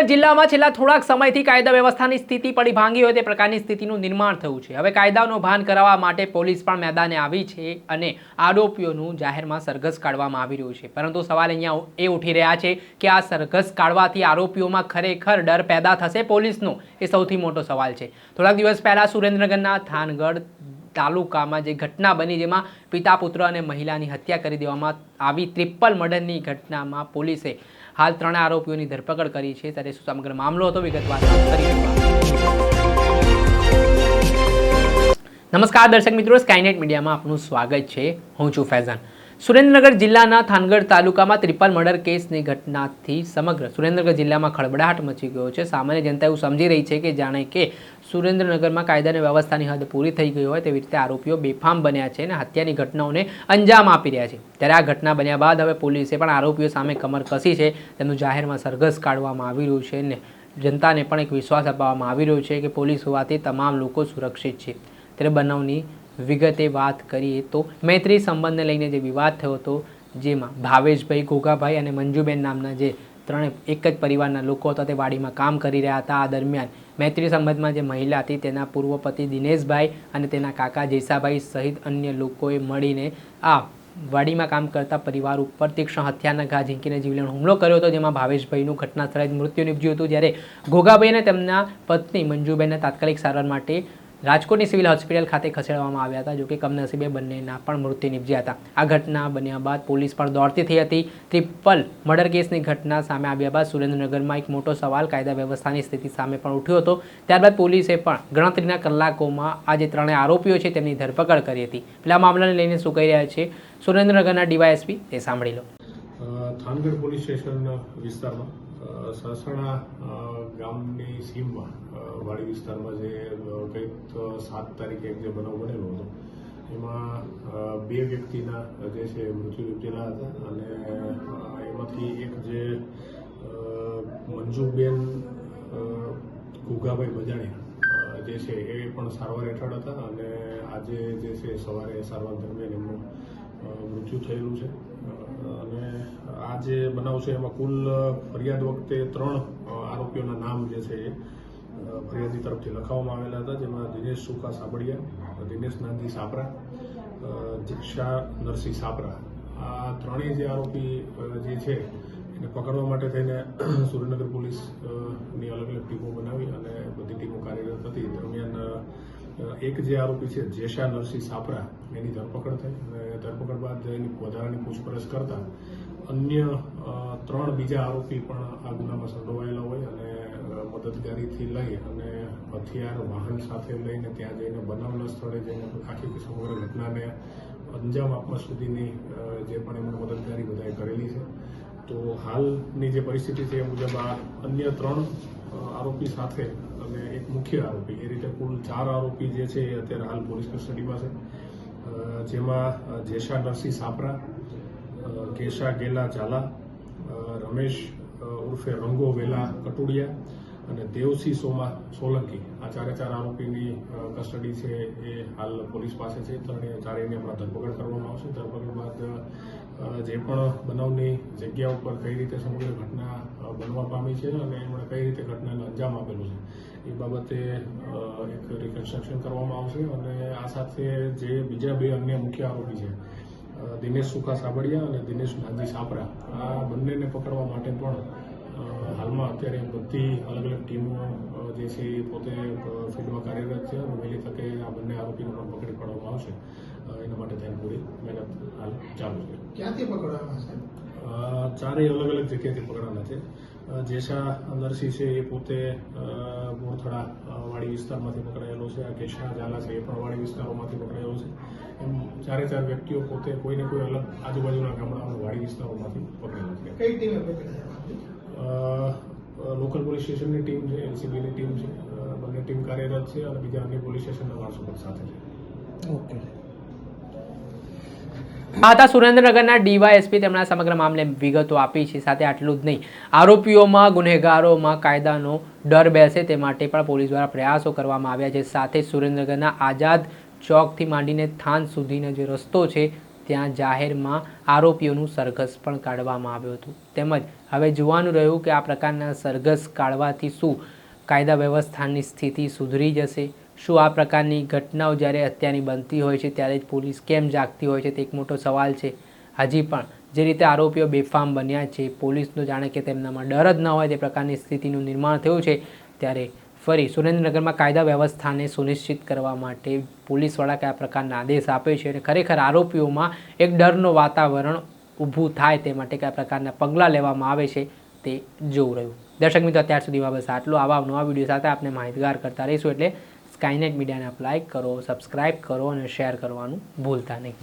સુરેન્દ્રનગર જિલ્લામાં છેલ્લા થોડાક સમયથી કાયદા વ્યવસ્થાની સ્થિતિ પડી ભાંગી હોય તે પ્રકારની સ્થિતિનું નિર્માણ થયું છે. હવે કાયદાનો ભાન કરાવવા માટે પોલીસ પણ મેદાને આવી છે અને આરોપીઓનું જાહેરમાં સરઘસ કાઢવામાં આવી રહ્યું છે. પરંતુ સવાલ અહીંયા એ ઉઠી રહ્યા છે કે આ સરઘસ કાઢવાથી આરોપીઓમાં ખરેખર ડર પેદા થશે પોલીસનો? એ સૌથી મોટો સવાલ છે. થોડાક દિવસ પહેલા સુરેન્દ્રનગરના થાનગઢ તાલુકામાં જે ઘટના બની જેમાં પિતા, પુત્ર અને મહિલાની હત્યા કરી દેવામાં આવી ટ્રિપલ મર્ડરની ઘટનામાં પોલીસે હાલ ત્રણ આરોપીઓની ધરપકડ કરી છે. ત્યારે શું સમગ્ર મામલો હતો? વિગતવાર કરી નમસ્કાર દર્શક મિત્રો સ્કાયનેટ મીડિયામાં આપનું સ્વાગત છે. હું છું ફૈઝાન. સુરેન્દ્રનગર જિલ્લાના થાનગઢ તાલુકામાં ત્રિપલ મર્ડર કેસની ઘટનાથી સમગ્ર સુરેન્દ્રનગર જિલ્લામાં ખળબડાટ મચી ગયો છે. સામાન્ય જનતા એવું સમજી રહી છે કે જાણે કે સુરેન્દ્રનગરમાં કાયદાની વ્યવસ્થાની હદ પૂરી થઈ ગઈ હોય તેવી રીતે આરોપીઓ બેફામ બન્યા છે અને હત્યાની ઘટનાઓને અંજામ આપી રહ્યા છે. ત્યારે આ ઘટના બન્યા બાદ હવે પોલીસે પણ આરોપીઓ સામે કમર કસી છે. તેમનું જાહેરમાં સરઘસ કાઢવામાં આવી રહ્યું છે અને જનતાને પણ એક વિશ્વાસ અપાવવામાં આવી રહ્યો છે કે પોલીસ હોવાથી તમામ લોકો સુરક્ષિત છે. ત્યારે બનાવની વિગતે વાત કરીએ તો મૈત્રી સંબંધને લઈને જે વિવાદ થયો હતો, જેમાં ભાવેશભાઈ, ઘોઘાભાઈ અને મંજુબેન નામના જે ત્રણે એક જ પરિવારના લોકો હતા, તે વાડીમાં કામ કરી રહ્યા હતા. આ દરમિયાન મૈત્રી સંબંધમાં જે મહિલા હતી, તેના પૂર્વ પતિ દિનેશભાઈ અને તેના કાકા જેસાભાઈ સહિત અન્ય લોકોએ મળીને આ વાડીમાં કામ કરતા પરિવાર ઉપર તીક્ષ્ણ હત્યાના ઘા ઝીંકીને જીવલેણ હુમલો કર્યો હતો, જેમાં ભાવેશભાઈનું ઘટના સ્થળે જ મૃત્યુ નીપજ્યું હતું. જ્યારે ઘોઘાભાઈ અને તેમના પત્ની મંજુબેનને તાત્કાલિક સારવાર માટે રાજકોટની સિવિલ હોસ્પિટલ ખાતે ખસેડવામાં આવ્યા હતા જોકે કમનસીબે બંનેના પણ મૃત્યુ નિપજ્યા હતા. આ ઘટના બન્યા બાદ પોલીસ પણ દોડતી થઈ હતી. ટ્રિપલ મર્ડર કેસની ઘટના સામે આવ્યા બાદ સુરેન્દ્રનગરમાં એક મોટો સવાલ કાયદા વ્યવસ્થાની સ્થિતિ સામે પણ ઉઠ્યો હતો. ત્યારબાદ પોલીસે પણ ગણતરીના કલાકોમાં આ જે ત્રણેય આરોપીઓ છે તેમની ધરપકડ કરી હતી. પેલા મામલાને લઈને શું કહી રહ્યા છે? સુરેન્દ્રનગરના ડીવાયએસપી, તે સાંભળી લો. થાનગઢ પોલીસ સ્ટેશન વિસ્તારમાં અ, ગામની સીમમાં વાડી વિસ્તારમાં જે કંઈક સાત તારીખે એક જે બનાવ બનેલો હતો એમાં બે વ્યક્તિના જે છે મૃત્યુ નીપજેલા હતા અને એમાંથી એક જે મંજુબેન ગુગાભાઈ બજાણિયા જે છે એ પણ સારવાર હેઠળ હતા અને આજે જે છે સવારે સારવાર દરમિયાન એમનું મૃત્યુ થયેલું છે. અને આ જે બનાવ છે, એમાં કુલ ફરિયાદ વખતે ત્રણ આરોપીઓના નામ જે છે એ ફરિયાદી તરફથી લખાવવામાં આવેલા હતા, જેમાં દિનેશ સુકા સાબડિયા દિનેશ નાંદી સાપરા દીક્ષા નરસિંહ સાપરા. આ ત્રણેય જે આરોપી જે છે, એને પકડવા માટે થઈને સુરેન્દ્રનગર પોલીસની અલગ અલગ ટીમો બનાવી અને બધી ટીમો કાર્યરત હતી. દરમિયાન એક જે આરોપી છે જેશા નરસિંહ સાપરા, એની ધરપકડ થઈ અને ધરપકડ બાદ એની વધારાની પૂછપરછ કરતા અન્ય ત્રણ બીજા આરોપી પણ આ ગુનામાં સંડોવાયેલા હોય અને મદદગારીથી લઈ અને હથિયાર, વાહન સાથે લઈને ત્યાં જઈને બનાવના સ્થળે જઈને આખી સમગ્ર ઘટનાને અંજામ આપવા સુધીની જે પણ એમણે મદદગારી બધાએ કરેલી છે. તો હાલની જે પરિસ્થિતિ છે એ મુજબ આ અન્ય ત્રણ આરોપી સાથે અને એક મુખ્ય આરોપી, એ રીતે કુલ ચાર આરોપી જે છે એ અત્યારે હાલ પોલીસ કસ્ટડીમાં છે. જેમાં જેશા નરસિંહ સાપરા કેશા ગેલા ઝાલા રમેશ ઉર્ફે રંગો વેલા કટુડિયા અને દેવસિંહ સોમા સોલંકી, આ ચારે ચાર આરોપીની કસ્ટડી છે એ હાલ પોલીસ પાસે છે. ત્રણે ચારેયની હમણાં ધરપકડ કરવામાં આવશે. ધરપકડ બાદ જે પણ બનાવની જગ્યા ઉપર કઈ રીતે સમગ્ર ઘટના બનવા પામી છે અને એમણે કઈ રીતે ઘટનાને અંજામ આપેલું છે, એ બાબતે એક રિકન્સ્ટ્રક્શન કરવામાં આવશે. અને આ સાથે જે બીજા બે અન્ય મુખ્ય આરોપી છે દિનેશ સુખા સાબડિયા અને દિનેશ ગાંધી સાપરા, આ બંનેને પકડવા માટે પણ હાલમાં અત્યારે બધી અલગ અલગ ટીમો જે છે એ પોતે ફિલ્ડમાં કાર્યરત છે અને વહેલી તકે આ બંને આરોપીને પણ પકડી પાડવામાં આવશે. એના માટે ધ્યાનપૂરી પૂરી મહેનત હાલ ચાલુ છે. ક્યાંથી પકડવામાં છે ચારેય અલગ અલગ જગ્યાએથી પકડવાના છે. જેશા નરસિંહ છે એ પોતે મોરથડા વાડી વિસ્તારમાંથી પકડાયેલો છે. આ કેશા ઝાલા છે એ પણ વાડી વિસ્તારોમાંથી પકડાયેલો છે. એમ ચારે ચાર વ્યક્તિઓ પોતે કોઈને કોઈ અલગ આજુબાજુના ગામડાઓ વાડી વિસ્તારોમાંથી પકડેલા છે. કઈ ટીમે પકડ્યા? લોકલ પોલીસ સ્ટેશનની ટીમ છે એનસીબીની ટીમ છે બંને ટીમ કાર્યરત છે અને બીજા અન્ય પોલીસ સ્ટેશનના માણસો પણ સાથે છે. ઓકે. આ સુરેન્દ્રનગરના ડીવાયએસપી તેમના સમગ્ર મામલે વિગતો આપી છે સાથે આટલું જ નહીં. આરોપીઓમાં ગુનેગારોમાં કાયદાનો ડર બેસે તે માટે પણ પોલીસ દ્વારા પ્રયાસો કરવામાં આવ્યા છે. સાથે સુરેન્દ્રનગરના આઝાદ ચોકથી માંડીને થાન સુધીનો જે રસ્તો છે ત્યાં જાહેરમાં આરોપીઓનું સરઘસ પણ કાઢવામાં આવ્યું હતું. તેમજ હવે જોવાનું રહ્યું કે આ પ્રકારના સરઘસ કાઢવાથી શું કાયદા વ્યવસ્થાની સ્થિતિ સુધરી જશે? શું આ પ્રકારની ઘટનાઓ જ્યારે અત્યારની બનતી હોય છે ત્યારે જ પોલીસ કેમ જાગતી હોય છે તે એક મોટો સવાલ છે. હજી પણ જે રીતે આરોપીઓ બેફામ બન્યા છે, પોલીસનો જાણે કે તેમનામાં ડર જ ન હોય તે પ્રકારની સ્થિતિનું નિર્માણ થયું છે, ત્યારે ફરી સુરેન્દ્રનગરમાં કાયદા વ્યવસ્થાને સુનિશ્ચિત કરવા માટે પોલીસવાળા કયા પ્રકારના આદેશ આપે છે અને ખરેખર આરોપીઓમાં એક ડરનું વાતાવરણ ઊભું થાય તે માટે કયા પ્રકારના પગલાં લેવામાં આવે છે તે જોવું રહ્યું. દર્શક મિત્રો, અત્યાર સુધીમાં બસ આટલું. આવા નવા વીડિયો સાથે આપણે માહિતગાર કરતા રહીશું એટલે સ્કાયનેટ મીડિયાને લાઇક કરો સબસ્ક્રાઇબ કરો અને શેર કરવાનું ભૂલતા નહીં.